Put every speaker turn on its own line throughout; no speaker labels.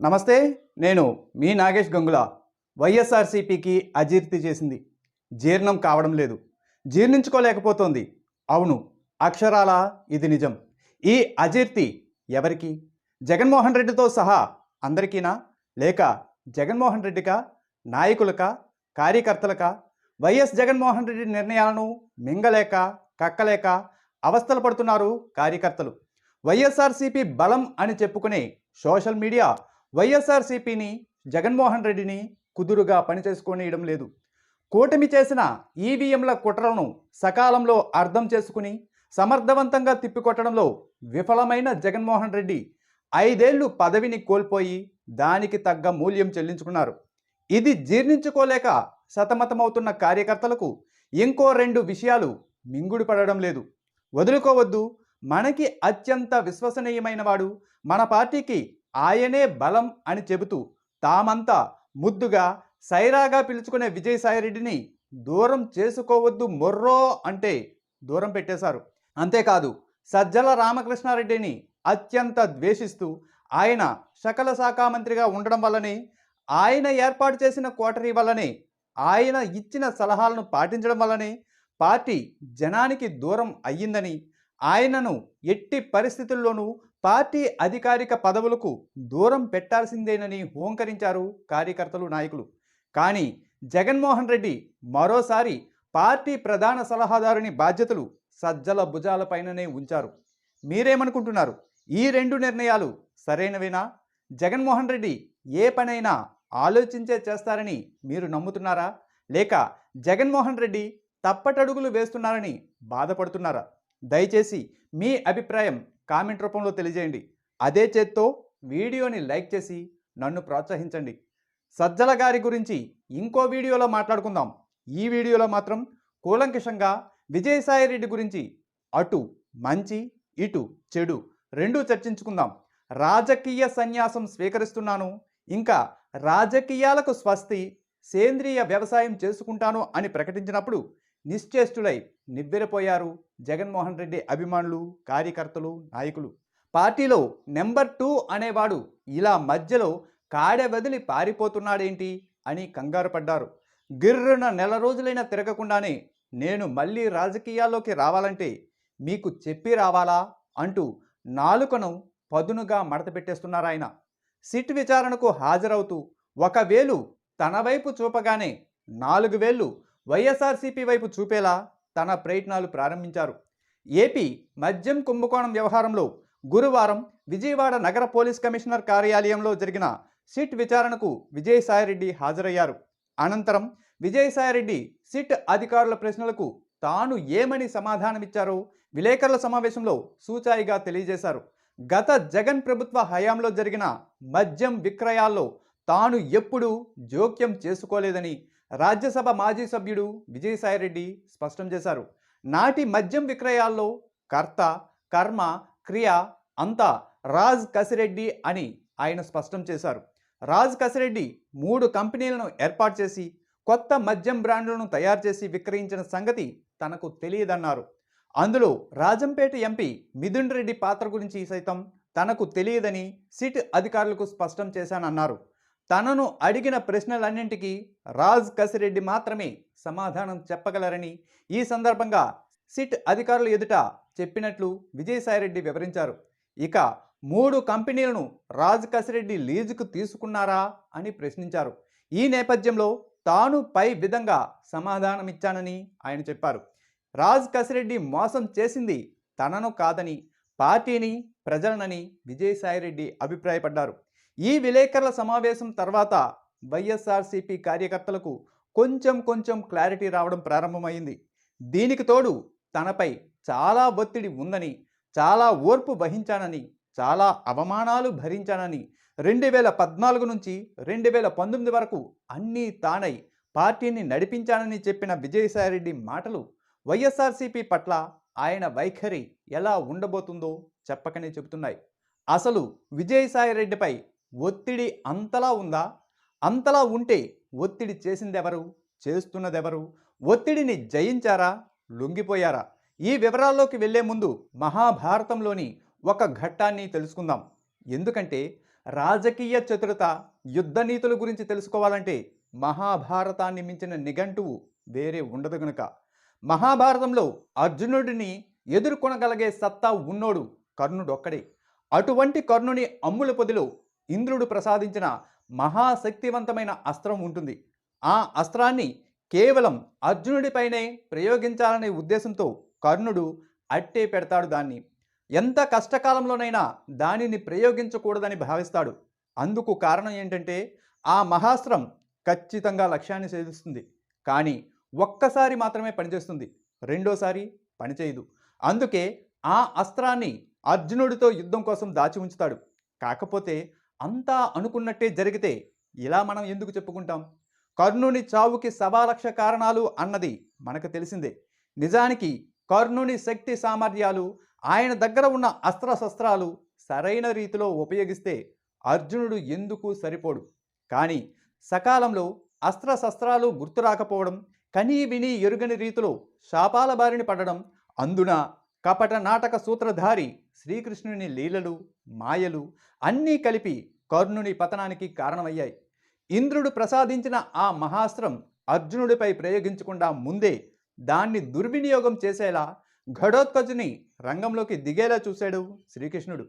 నమస్తే నేను మీ నాగేష్ గంగుల. వైఎస్ఆర్సీపీకి అజీర్తి చేసింది. జీర్ణం కావడం లేదు. జీర్ణించుకోలేకపోతోంది. అవును అక్షరాల ఇది నిజం. ఈ అజీర్తి ఎవరికి? జగన్మోహన్ రెడ్డితో సహా అందరికీనా? లేక జగన్మోహన్ రెడ్డికా? నాయకులకా? కార్యకర్తలకా? వైఎస్ జగన్మోహన్ రెడ్డి నిర్ణయాలను మింగలేక కక్కలేక అవస్థలు పడుతున్నారు కార్యకర్తలు. వైఎస్ఆర్సీపీ బలం అని చెప్పుకునే సోషల్ మీడియా వైఎస్ఆర్సీపీని జగన్మోహన్ రెడ్డిని కుదురుగా పనిచేసుకోనియడం లేదు. కూటమి చేసిన ఈవీఎంల కుట్రలను సకాలంలో అర్థం చేసుకుని సమర్థవంతంగా తిప్పికొట్టడంలో విఫలమైన జగన్మోహన్ రెడ్డి ఐదేళ్ళు పదవిని కోల్పోయి దానికి తగ్గ మూల్యం చెల్లించుకున్నారు. ఇది జీర్ణించుకోలేక సతమతమవుతున్న కార్యకర్తలకు ఇంకో రెండు విషయాలు మింగుడు పడడం లేదు. వదులుకోవద్దు. మనకి అత్యంత విశ్వసనీయమైన వాడు మన పార్టీకి ఆయనే బలం అని చెబుతూ తామంతా ముద్దుగా సైరాగా పిలుచుకునే విజయసాయిరెడ్డిని దూరం చేసుకోవద్దు మొర్రో అంటే దూరం పెట్టేశారు. అంతేకాదు సజ్జల రామకృష్ణారెడ్డిని అత్యంత ద్వేషిస్తూ ఆయన సకల శాఖ మంత్రిగా ఉండడం వల్లనే ఆయన ఏర్పాటు చేసిన కోటరీ వల్లనే ఆయన ఇచ్చిన సలహాలను పాటించడం వల్లనే పార్టీ జనానికి దూరం అయ్యిందని ఆయనను ఎట్టి పరిస్థితుల్లోనూ పార్టీ అధికారిక పదవులకు దూరం పెట్టాల్సిందేనని హోంకరించారు కార్యకర్తలు నాయకులు. కానీ జగన్మోహన్ రెడ్డి మరోసారి పార్టీ ప్రధాన సలహాదారుని బాధ్యతలు సజ్జల భుజాలపైననే ఉంచారు. మీరేమనుకుంటున్నారు? ఈ రెండు నిర్ణయాలు సరైనవేనా? జగన్మోహన్ రెడ్డి ఏ పనైనా ఆలోచించే చేస్తారని మీరు నమ్ముతున్నారా? లేక జగన్మోహన్ రెడ్డి తప్పటడుగులు వేస్తున్నారని బాధపడుతున్నారా? దయచేసి మీ అభిప్రాయం కామెంట్ రూపంలో తెలియజేయండి. అదే చేత్తో వీడియోని లైక్ చేసి నన్ను ప్రోత్సహించండి. సజ్జల గారి గురించి ఇంకో వీడియోలో మాట్లాడుకుందాం. ఈ వీడియోలో మాత్రం కూలంకషంగా విజయసాయి రెడ్డి గురించి అటు మంచి ఇటు చెడు రెండూ చర్చించుకుందాం. రాజకీయ సన్యాసం స్వీకరిస్తున్నాను. ఇంకా రాజకీయాలకు స్వస్తి సేంద్రియ వ్యవసాయం చేసుకుంటాను అని ప్రకటించినప్పుడు నిశ్చేష్టులై నివ్వెరపోయారు జగన్మోహన్ రెడ్డి అభిమానులు కార్యకర్తలు నాయకులు. పార్టీలో నెంబర్ టూ అనేవాడు ఇలా మధ్యలో కాడె వదిలి పారిపోతున్నాడేంటి అని కంగారు పడ్డారు. గిర్రున నెల రోజులైనా తిరగకుండానే నేను మళ్ళీ రాజకీయాల్లోకి రావాలంటే మీకు చెప్పి రావాలా అంటూ నాలుకను పదునుగా మడతపెట్టేస్తున్నారాయన సిట్ విచారణకు హాజరవుతూ ఒకవేళ తన వైపు చూపగానే నాలుగు వేళ్ళు వైఎస్ఆర్సీపీ వైపు చూపేలా తన ప్రయత్నాలు ప్రారంభించారు. ఏపీ మద్యం కుంభకోణం వ్యవహారంలో గురువారం విజయవాడ నగర పోలీస్ కమిషనర్ కార్యాలయంలో జరిగిన సిట్ విచారణకు విజయసాయిరెడ్డి హాజరయ్యారు. అనంతరం విజయసాయిరెడ్డి సిట్ అధికారుల ప్రశ్నలకు తాను ఏమని సమాధానమిచ్చారో విలేకరుల సమావేశంలో సూచాయిగా తెలియజేశారు. గత జగన్ ప్రభుత్వ హయాంలో జరిగిన మద్యం విక్రయాల్లో తాను ఎప్పుడూ జోక్యం చేసుకోలేదని రాజ్యసభ మాజీ సభ్యుడు విజయసాయిరెడ్డి స్పష్టం చేశారు. నాటి మద్యం విక్రయాల్లో కర్త కర్మ క్రియ అంతా రాజ్ కసిరెడ్డి అని ఆయన స్పష్టం చేశారు. రాజ్ కసిరెడ్డి మూడు కంపెనీలను ఏర్పాటు చేసి కొత్త మద్యం బ్రాండ్లను తయారు చేసి విక్రయించిన సంగతి తనకు తెలియదన్నారు. అందులో రాజంపేట ఎంపీ మిథున్ రెడ్డి పాత్ర గురించి సైతం తనకు తెలియదని సిట్ అధికారులకు స్పష్టం చేశానన్నారు. తనను అడిగిన ప్రశ్నలన్నింటికీ రాజ్ కసిరెడ్డి మాత్రమే సమాధానం చెప్పగలరని ఈ సందర్భంగా సిట్ అధికారుల ఎదుట చెప్పినట్లు విజయసాయిరెడ్డి వివరించారు. ఇక మూడు కంపెనీలను రాజ్ కసిరెడ్డి లీజుకు తీసుకున్నారా అని ప్రశ్నించారు. ఈ నేపథ్యంలో తాను పై విధంగా సమాధానమిచ్చానని ఆయన చెప్పారు. రాజ్ కసిరెడ్డి మోసం చేసింది తనను కాదని పార్టీని ప్రజలనని విజయసాయిరెడ్డి అభిప్రాయపడ్డారు. ఈ విలేకరుల సమావేశం తర్వాత వైఎస్ఆర్సీపీ కార్యకర్తలకు కొంచెం కొంచెం క్లారిటీ రావడం ప్రారంభమైంది. దీనికి తోడు తనపై చాలా ఒత్తిడి ఉందని చాలా ఓర్పు వహించానని చాలా అవమానాలు భరించానని రెండు వేల పద్నాలుగు నుంచి రెండు వేల పంతొమ్మిది వరకు అన్నీ తానై పార్టీని నడిపించానని చెప్పిన విజయసాయిరెడ్డి మాటలు వైఎస్ఆర్సీపీ పట్ల ఆయన వైఖరి ఎలా ఉండబోతుందో చెప్పకనే చెబుతున్నాయి. అసలు విజయసాయిరెడ్డిపై ఒత్తిడి అంతలా ఉందా? అంతలా ఉంటే ఒత్తిడి చేసిందెవరు? చేస్తున్నదెవరు? ఒత్తిడిని జయించారా? లొంగిపోయారా? ఈ వివరాల్లోకి వెళ్ళే ముందు మహాభారతంలోని ఒక ఘట్టాన్ని తెలుసుకుందాం. ఎందుకంటే రాజకీయ చతురత యుద్ధ నీతుల గురించి తెలుసుకోవాలంటే మహాభారతాన్ని మించిన నిఘంటువు వేరే ఉండదు గనుక. మహాభారతంలో అర్జునుడిని ఎదుర్కొనగలిగే సత్తా ఉన్నోడు కర్ణుడొక్కడే. అటువంటి కర్ణుని అమ్ముల పొదిలో ఇంద్రుడు ప్రసాదించిన మహాశక్తివంతమైన అస్త్రం ఉంటుంది. ఆ అస్త్రాన్ని కేవలం అర్జునుడిపైనే ప్రయోగించాలనే ఉద్దేశంతో కర్ణుడు అట్టే పెడతాడు దాన్ని. ఎంత కష్టకాలంలోనైనా దానిని ప్రయోగించకూడదని భావిస్తాడు. అందుకు కారణం ఏంటంటే ఆ మహాస్త్రం ఖచ్చితంగా లక్ష్యాన్ని ఛేదిస్తుంది కానీ ఒక్కసారి మాత్రమే పనిచేస్తుంది. రెండోసారి పనిచేయదు. అందుకే ఆ అస్త్రాన్ని అర్జునుడితో యుద్ధం కోసం దాచి ఉంచుతాడు. కాకపోతే అంతా అనుకున్నట్టే జరిగితే ఇలా మనం ఎందుకు చెప్పుకుంటాం? కర్ణుని చావుకి సవాలక్ష కారణాలు అన్నది మనకు తెలిసిందే. నిజానికి కర్ణుని శక్తి సామర్థ్యాలు ఆయన దగ్గర ఉన్న అస్త్రశస్త్రాలు సరైన రీతిలో ఉపయోగిస్తే అర్జునుడు ఎందుకు సరిపోడు? కానీ సకాలంలో అస్త్రశస్త్రాలు గుర్తు రాకపోవడం కనీ విని ఎరుగని రీతిలో శాపాల బారిన పడడం అందున కపట నాటక సూత్రధారి శ్రీకృష్ణుని లీలలు మాయలు అన్నీ కలిపి కర్ణుని పతనానికి కారణమయ్యాయి. ఇంద్రుడు ప్రసాదించిన ఆ మహాస్త్రం అర్జునుడిపై ప్రయోగించకుండా ముందే దాన్ని దుర్వినియోగం చేసేలా ఘటోత్కచుని రంగంలోకి దిగేలా చూశాడు శ్రీకృష్ణుడు.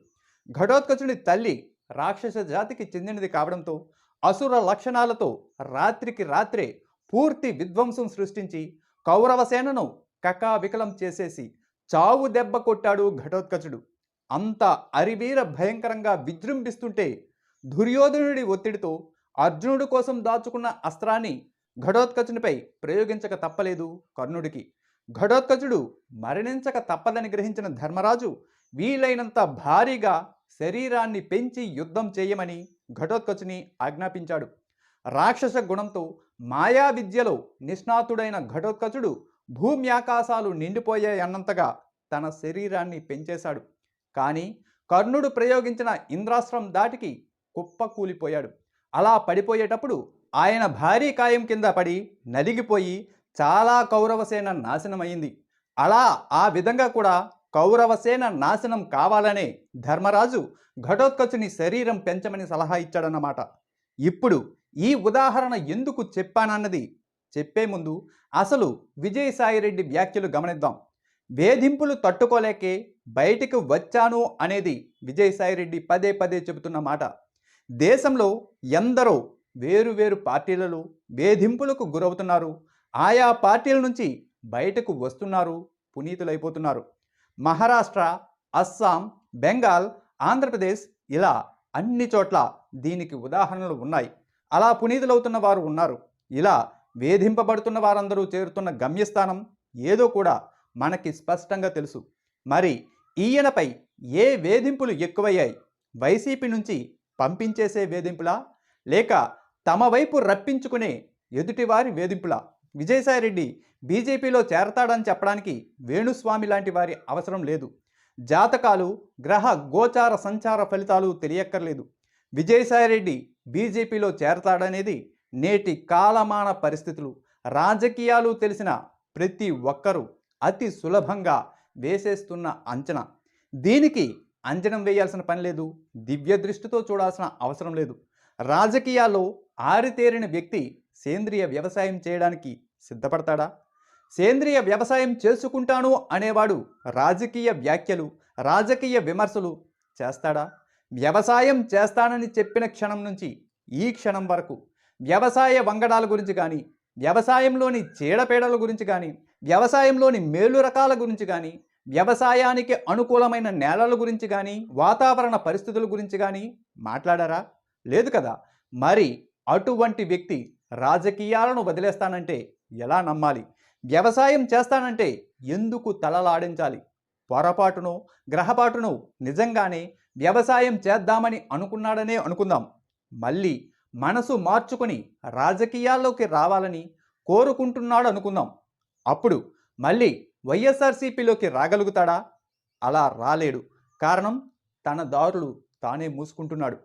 ఘటోత్కచుని తల్లి రాక్షస జాతికి చెందినది కావడంతో అసుర లక్షణాలతో రాత్రికి రాత్రే పూర్తి విధ్వంసం సృష్టించి కౌరవసేనను కకావికలం చేసేసి చావు దెబ్బ కొట్టాడు ఘటోత్కచుడు. అంత అరివీర భయంకరంగా విజృంభిస్తుంటే దుర్యోధనుడి ఒత్తిడితో అర్జునుడి కోసం దాచుకున్న అస్త్రాన్ని ఘటోత్కచునిపై ప్రయోగించక తప్పలేదు కర్ణుడికి. ఘటోత్కచుడు మరణించక తప్పదని గ్రహించిన ధర్మరాజు వీలైనంత భారీగా శరీరాన్ని పెంచి యుద్ధం చేయమని ఘటోత్కచుని ఆజ్ఞాపించాడు. రాక్షస గుణంతో మాయా విద్యలో నిష్ణాతుడైన ఘటోత్కచుడు భూమి ఆకాశాలు నిండిపోయాయన్నంతగా తన శరీరాన్ని పెంచేశాడు. కానీ కర్ణుడు ప్రయోగించిన ఇంద్రాస్త్రం దాటికి కుప్పకూలిపోయాడు అలా పడిపోయేటప్పుడు ఆయన భారీ కాయం కింద పడి నలిగిపోయి చాలా కౌరవసేన నాశనమైంది. అలా ఆ విధంగా కూడా కౌరవసేన నాశనం కావాలనే ధర్మరాజు ఘటోత్కచుని శరీరం పెంచమని సలహా ఇచ్చాడన్నమాట. ఇప్పుడు ఈ ఉదాహరణ ఎందుకు చెప్పానన్నది చెప్పే ముందు అసలు విజయసాయిరెడ్డి వ్యాఖ్యలు గమనిద్దాం. వేధింపులు తట్టుకోలేకే బయటికి వచ్చాను అనేది విజయసాయిరెడ్డి పదే పదే చెబుతున్న మాట. దేశంలో ఎందరో వేరు వేరు పార్టీలలో వేధింపులకు గురవుతున్నారు. ఆయా పార్టీల నుంచి బయటకు వస్తున్నారు పునీతులైపోతున్నారు. మహారాష్ట్ర అస్సాం బెంగాల్ ఆంధ్రప్రదేశ్ ఇలా అన్ని చోట్ల దీనికి ఉదాహరణలు ఉన్నాయి. అలా పునీతులవుతున్న వారు ఉన్నారు. ఇలా వేధింపబడుతున్న వారందరూ చేరుతున్న గమ్యస్థానం ఏదో కూడా మనకి స్పష్టంగా తెలుసు. మరి ఈయనపై ఏ వేధింపులు ఎక్కువయ్యాయి? వైసీపీ నుంచి పంపించేసే వేధింపులా? లేక తమ వైపు రప్పించుకునే ఎదుటివారి వేధింపులా? విజయసాయిరెడ్డి బీజేపీలో చేరతాడని చెప్పడానికి వేణుస్వామి లాంటి వారి అవసరం లేదు. జాతకాలు గ్రహ గోచార సంచార ఫలితాలు తెలియక్కర్లేదు. విజయసాయిరెడ్డి బీజేపీలో చేరతాడనేది నేటి కాలమాన పరిస్థితులు రాజకీయాలు తెలిసిన ప్రతి ఒక్కరూ అతి సులభంగా వేసేస్తున్న అంచనా. దీనికి అంచనం వేయాల్సిన పని లేదు దివ్య దృష్టితో చూడాల్సిన అవసరం లేదు. రాజకీయాల్లో ఆరితేరిన వ్యక్తి సేంద్రియ వ్యవసాయం చేయడానికి సిద్ధపడతాడా? సేంద్రియ వ్యవసాయం చేసుకుంటాను అనేవాడు రాజకీయ వ్యాఖ్యలు రాజకీయ విమర్శలు చేస్తాడా? వ్యవసాయం చేస్తానని చెప్పిన క్షణం నుంచి ఈ క్షణం వరకు వ్యవసాయ వంగడాల గురించి కానీ వ్యవసాయంలోని చీడపీడల గురించి కానీ వ్యవసాయంలోని మేలు రకాల గురించి కానీ వ్యవసాయానికి అనుకూలమైన నేలల గురించి కానీ వాతావరణ పరిస్థితుల గురించి కానీ మాట్లాడారా? లేదు కదా. మరి అటువంటి వ్యక్తి రాజకీయాలను వదిలేస్తానంటే ఎలా నమ్మాలి? వ్యవసాయం చేస్తానంటే ఎందుకు తలలాడించాలి? పొరపాటును గ్రహపాటును నిజంగానే వ్యవసాయం చేద్దామని అనుకున్నాడనే అనుకుందాం. మళ్ళీ మనసు మార్చుకొని రాజకీయాల్లోకి రావాలని కోరుకుంటున్నాడు అనుకుందాం. అప్పుడు మళ్ళీ వైఎస్ఆర్సీపీలోకి రాగలుగుతాడా? అలా రాలేడు. కారణం తన దారులు తానే మూసుకుంటున్నాడు.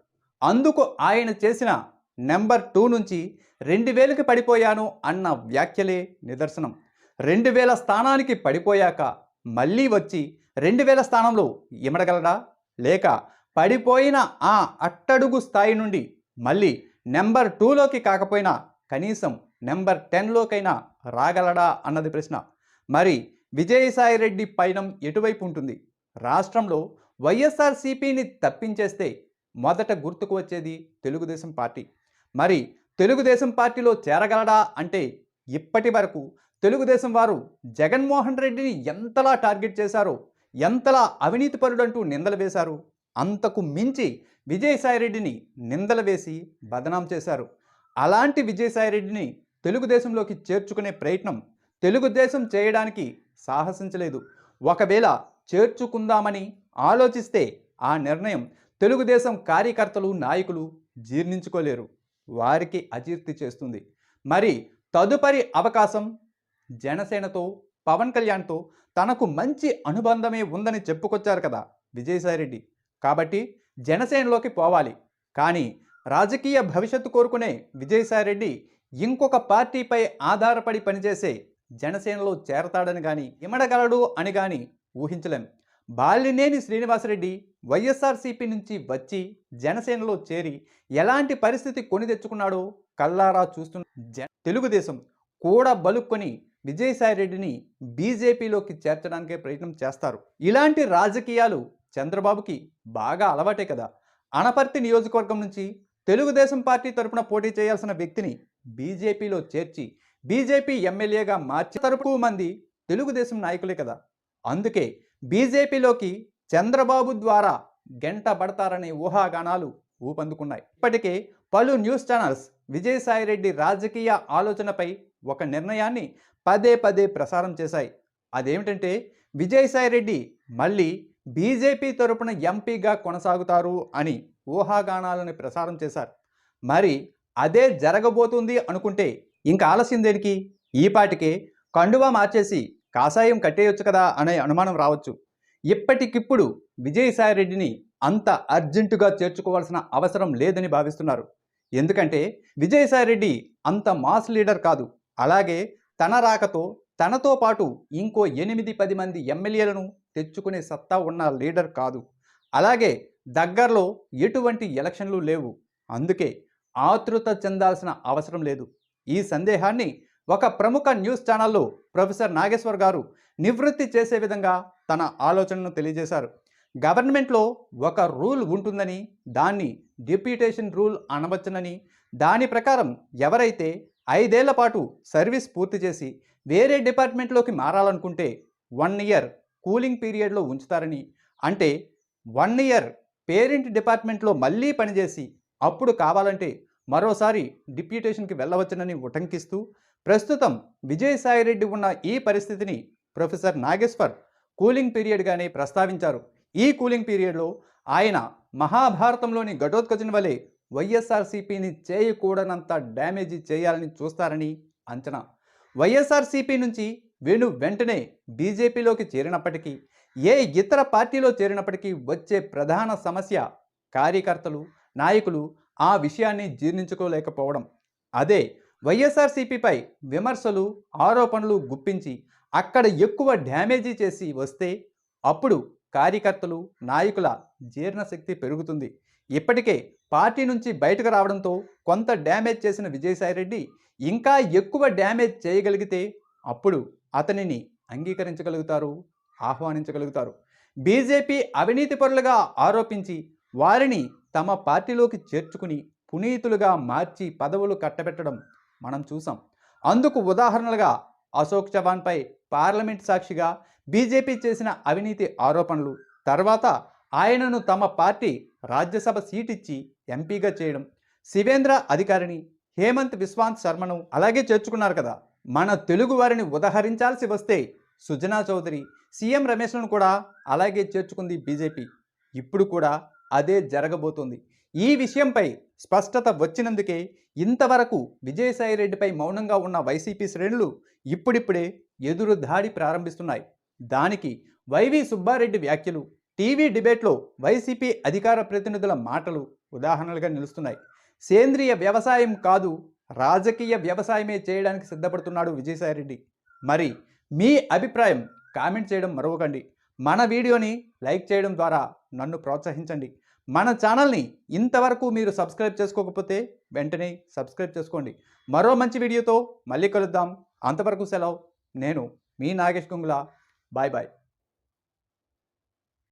అందుకు ఆయన చేసిన నెంబర్ టూ నుంచి రెండు వేలకి పడిపోయాను అన్న వ్యాఖ్యలే నిదర్శనం. రెండు వేల స్థానానికి పడిపోయాక మళ్ళీ వచ్చి రెండు వేల స్థానంలో ఇమడగలడా? లేక పడిపోయిన ఆ అట్టడుగు స్థాయి నుండి మళ్ళీ నెంబర్ టూలోకి కాకపోయినా కనీసం నెంబర్ టెన్లోకైనా రాగలడా అన్నది ప్రశ్న. మరి విజయసాయిరెడ్డి పయనం ఎటువైపు ఉంటుంది? రాష్ట్రంలో వైఎస్ఆర్సీపీని తప్పించేస్తే మొదట గుర్తుకు వచ్చేది తెలుగుదేశం పార్టీ. మరి తెలుగుదేశం పార్టీలో చేరగలడా అంటే ఇప్పటి వరకు తెలుగుదేశం వారు జగన్మోహన్ రెడ్డిని ఎంతలా టార్గెట్ చేశారో ఎంతలా అవినీతిపరుడంటూ నిందలు వేశారు? అంతకు మించి విజయసాయిరెడ్డిని నిందలు వేసి బదనాం చేశారు. అలాంటి విజయసాయిరెడ్డిని తెలుగుదేశంలోకి చేర్చుకునే ప్రయత్నం తెలుగుదేశం చేయడానికి సాహసించలేదు. ఒకవేళ చేర్చుకుందామని ఆలోచిస్తే ఆ నిర్ణయం తెలుగుదేశం కార్యకర్తలు నాయకులు జీర్ణించుకోలేరు. వారికి అజీర్తి చేస్తుంది. మరి తదుపరి అవకాశం జనసేనతో పవన్ కళ్యాణ్తో తనకు మంచి అనుబంధమే ఉందని చెప్పుకొచ్చారు కదా విజయసాయిరెడ్డి. కాబట్టి జనసేనలోకి పోవాలి. కానీ రాజకీయ భవిష్యత్తు కోరుకునే విజయసాయిరెడ్డి ఇంకొక పార్టీపై ఆధారపడి పనిచేసే జనసేనలో చేరతాడని కానీ ఇమడగలడు అని కానీ ఊహించలేం. బాలినేని శ్రీనివాసరెడ్డి వైఎస్ఆర్సీపీ నుంచి వచ్చి జనసేనలో చేరి ఎలాంటి పరిస్థితి కొని తెచ్చుకున్నాడో కల్లారా చూస్తున్న జ తెలుగుదేశం కూడా బలుక్కొని విజయసాయిరెడ్డిని బీజేపీలోకి చేర్చడానికే ప్రయత్నం చేస్తారు. ఇలాంటి రాజకీయాలు చంద్రబాబుకి బాగా అలవాటే కదా. అనపర్తి నియోజకవర్గం నుంచి తెలుగుదేశం పార్టీ తరపున పోటీ చేయాల్సిన వ్యక్తిని బీజేపీలో చేర్చి బీజేపీ ఎమ్మెల్యేగా మార్చి తరపు మంది తెలుగుదేశం నాయకులే కదా. అందుకే బీజేపీలోకి చంద్రబాబు ద్వారా గంట పడతారనే ఊహాగానాలు ఊపందుకున్నాయి. ఇప్పటికే పలు న్యూస్ ఛానల్స్ విజయసాయిరెడ్డి రాజకీయ ఆలోచనపై ఒక నిర్ణయాన్ని పదే పదే ప్రసారం చేశాయి. అదేమిటంటే విజయసాయిరెడ్డి మళ్ళీ బీజేపీ తరపున ఎంపీగా కొనసాగుతారు అని ఊహాగానాలను ప్రసారం చేశారు. మరి అదే జరగబోతుంది అనుకుంటే ఇంకా ఆలస్యం దేనికి? ఈపాటికే కండువా మార్చేసి కాషాయం కట్టేయొచ్చు కదా అనే అనుమానం రావచ్చు. ఇప్పటికిప్పుడు విజయసాయిరెడ్డిని అంత అర్జెంటుగా చేర్చుకోవాల్సిన అవసరం లేదని భావిస్తున్నారు. ఎందుకంటే విజయసాయిరెడ్డి అంత మాస్ లీడర్ కాదు. అలాగే తన రాకతో తనతో పాటు ఇంకో ఎనిమిది పది మంది ఎమ్మెల్యేలను తెచ్చుకునే సత్తా ఉన్న లీడర్ కాదు. అలాగే దగ్గరలో ఎటువంటి ఎలక్షన్లు లేవు. అందుకే ఆతృత చెందాల్సిన అవసరం లేదు. ఈ సందేహాన్ని ఒక ప్రముఖ న్యూస్ ఛానల్లో ప్రొఫెసర్ నాగేశ్వర్ గారు నివృత్తి చేసే విధంగా తన ఆలోచనను తెలియజేశారు. గవర్నమెంట్లో ఒక రూల్ ఉంటుందని దాన్ని డిప్యూటేషన్ రూల్ అనవచ్చునని దాని ప్రకారం ఎవరైతే ఐదేళ్ళ పాటు సర్వీస్ పూర్తి చేసి వేరే డిపార్ట్మెంట్లోకి మారాలనుకుంటే వన్ ఇయర్ కూలింగ్ పీరియడ్లో ఉంచుతారని. అంటే వన్ ఇయర్ పేరెంట్ డిపార్ట్మెంట్లో మళ్ళీ పనిచేసి అప్పుడు కావాలంటే మరోసారి డిప్యూటేషన్కి వెళ్ళవచ్చునని ఉటంకిస్తూ ప్రస్తుతం విజయసాయిరెడ్డి ఉన్న ఈ పరిస్థితిని ప్రొఫెసర్ నాగేశ్వర్ కూలింగ్ పీరియడ్గానే ప్రస్తావించారు. ఈ కూలింగ్ పీరియడ్లో ఆయన మహాభారతంలోని ఘటోత్కచుని వలె వైఎస్ఆర్సీపీని చేయకూడనంత డ్యామేజీ చేయాలని చూస్తారని అంచనా. వైఎస్ఆర్సీపీ నుంచి వేణు వెంటనే బీజేపీలోకి చేరినప్పటికీ ఏ ఇతర పార్టీలో చేరినప్పటికీ వచ్చే ప్రధాన సమస్య కార్యకర్తలు నాయకులు ఆ విషయాన్ని జీర్ణించుకోలేకపోవడం. అదే వైఎస్ఆర్సీపీపై విమర్శలు ఆరోపణలు గుప్పించి అక్కడ ఎక్కువ డ్యామేజీ చేసి వస్తే అప్పుడు కార్యకర్తలు నాయకుల జీర్ణశక్తి పెరుగుతుంది. ఇప్పటికే పార్టీ నుంచి బయటకు రావడంతో కొంత డ్యామేజ్ చేసిన విజయసాయిరెడ్డి ఇంకా ఎక్కువ డ్యామేజ్ చేయగలిగితే అప్పుడు అతనిని అంగీకరించగలుగుతారు ఆహ్వానించగలుగుతారు. బీజేపీ అవినీతి పరులుగా ఆరోపించి వారిని తమ పార్టీలోకి చేర్చుకుని పునీతులుగా మార్చి పదవులు కట్టబెట్టడం మనం చూసాం. అందుకు ఉదాహరణలుగా అశోక్ చవాన్పై పార్లమెంట్ సాక్షిగా బీజేపీ చేసిన అవినీతి ఆరోపణలు తర్వాత ఆయనను తమ పార్టీ రాజ్యసభ సీట్ ఇచ్చి ఎంపీగా చేయడం. శివేంద్ర అధికారిని హేమంత్ విశ్వాంత్ శర్మను అలాగే చేర్చుకున్నారు కదా! మన తెలుగు వారిని ఉదహరించాల్సి వస్తే సుజనా చౌదరి సీఎం రమేష్లను కూడా అలాగే చేర్చుకుంది బీజేపీ. ఇప్పుడు కూడా అదే జరగబోతోంది. ఈ విషయంపై స్పష్టత వచ్చినందుకే ఇంతవరకు విజయసాయిరెడ్డిపై మౌనంగా ఉన్న వైసీపీ శ్రేణులు ఇప్పుడిప్పుడే ఎదురు దాడి ప్రారంభిస్తున్నాయి. దానికి వైవి సుబ్బారెడ్డి వ్యాఖ్యలు టీవీ డిబేట్లో వైసీపీ అధికార ప్రతినిధుల మాటలు ఉదాహరణలుగా నిలుస్తున్నాయి. సేంద్రియ వ్యవసాయం కాదు రాజకీయ వ్యవసాయమే చేయడానికి సిద్ధపడుతున్నాడు విజయసాయిరెడ్డి. మరి మీ అభిప్రాయం కామెంట్ చేయడం మరవకండి. మన వీడియోని లైక్ చేయడం ద్వారా నన్ను ప్రోత్సహించండి. మన ఛానల్ని ఇంతవరకు మీరు సబ్స్క్రైబ్ చేసుకోకపోతే వెంటనే సబ్స్క్రైబ్ చేసుకోండి. మరో మంచి వీడియోతో మళ్ళీ కలుద్దాం. అంతవరకు సెలవు. నేను మీ నాగేష్ గుంగుల. Bye bye.